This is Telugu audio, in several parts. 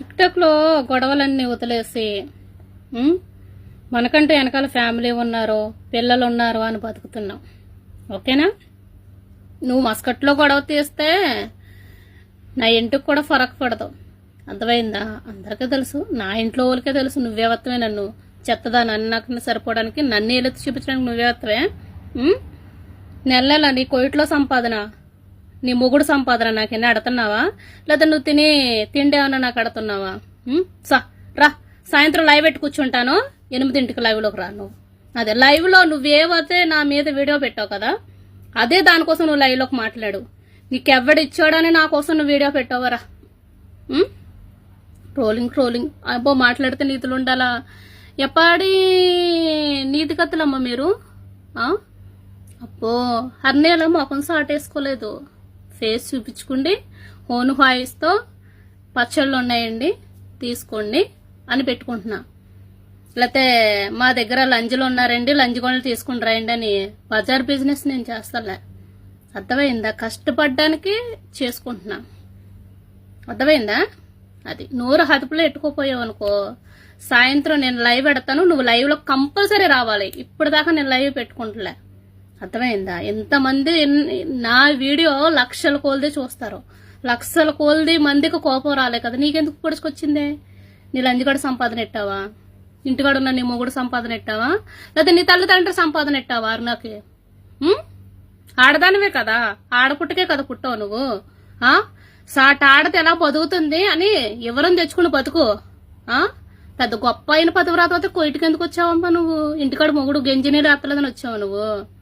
టిక్టాక్లో గొడవలన్నీ వదిలేసి మనకంటే వెనకాల ఫ్యామిలీ ఉన్నారు పిల్లలు ఉన్నారు అని బతుకుతున్నాం. ఓకేనా? నువ్వు మస్కట్లో గొడవ తీస్తే నా ఇంటికి కూడా ఫరక్ పడదు. అర్థమైందా? అందరికీ తెలుసు. నా ఇంట్లో వాళ్ళకే తెలుసు. నువ్వే వత్తవే నన్ను. చెత్తదా? నన్ను నాకు సరిపోవడానికి నన్ను ఏలెత్తి చూపించడానికి నువ్వేవత్తవే నెల నెల నీ కోయిట్లో సంపాదన. నీ మొగుడు సంపాదన నాకు అడుతున్నావా? లేదా నువ్వు తిని తిండి ఏమన్నా నాకు అడుతున్నావా? సా రా. సాయంత్రం లైవ్ పెట్టి కూర్చుంటాను. ఎనిమిదింటికి లైవ్లోకి రా నువ్వు. అదే లైవ్లో నువ్వేవైతే నా మీద వీడియో పెట్టావు కదా అదే దానికోసం నువ్వు లైవ్లోకి మాట్లాడు. నీకెవ్వడిచ్చాడని నా కోసం నువ్వు వీడియో పెట్టావరా ట్రోలింగ్ ట్రోలింగ్. అబ్బో మాట్లాడితే నీతులు ఉండాలా? ఎప్పటి నీతి కత్తులమ్మ మీరు? ఆ? అబ్బో హర్నేలో మొఖం సాటేసుకోలేదు. ఫేస్ చూపించుకోండి. హోన్ హాయిస్తో పచ్చళ్ళు ఉన్నాయండి. తీసుకోండి అని పెట్టుకుంటున్నా. లేకపోతే మా దగ్గర లంజలు ఉన్నారండి. లంజగొండలు తీసుకుని రాయండి అని బజార్ బిజినెస్ నేను చేస్తాలే. అర్థమైందా? కష్టపడ్డానికి చేసుకుంటున్నా. అర్థమైందా? అది నోరు హదుపులో ఎట్టుకోపోయావు అనుకో సాయంత్రం నేను లైవ్ పెడతాను. నువ్వు లైవ్లో కంపల్సరీ రావాలి. ఇప్పుడు దాకా నేను లైవ్ పెట్టుకుంటలే. అర్థమైందా? ఎంతమంది నా వీడియో లక్షల కోల్ది చూస్తారు. లక్షల కోల్ది మందికి కోపం రాలే కదా. నీకెందుకు పొడుచుకొచ్చిందే? నీ లంజిగడ సంపాదన ఎట్టావా? ఇంటికాడ ఉన్న నీ మొగుడు సంపాదన ఎట్టావా? లేదా నీ తల్లిదండ్రుల సంపాదన ఎట్టావా అరుణకి? ఆడదానివే కదా. ఆడపుట్టకే కదా పుట్టావు నువ్వు. ఆ? సాట ఆడది ఎలా బతుకుతుంది అని ఎవరిని తెచ్చుకుని బతుకు. ఆ? పెద్ద గొప్ప అయిన పదవి రాత కొయిటికి ఎందుకు వచ్చావమ్మా నువ్వు? ఇంటికాడ మొగుడు గెంజినీరు ఎత్తలేదని వచ్చావు నువ్వు.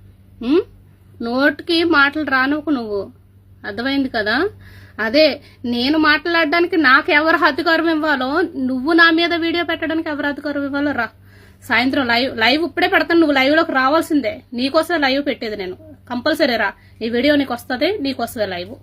నోటికి మాటలు రానుకు నువ్వు. అర్థమైంది కదా? అదే నేను మాట్లాడడానికి నాకు ఎవరు అధికారం ఇవ్వాలో నువ్వు నా మీద వీడియో పెట్టడానికి ఎవరు అధికారం ఇవ్వాలో రా. సాయంత్రం లైవ్ లైవ్ ఇప్పుడే పెడతాను నువ్వు లైవ్లోకి రావాల్సిందే. నీకోసమే లైవ్ పెట్టేది నేను. కంపల్సరీ రా. ఈ వీడియో నీకు వస్తుంది నీకోసమే లైవ్.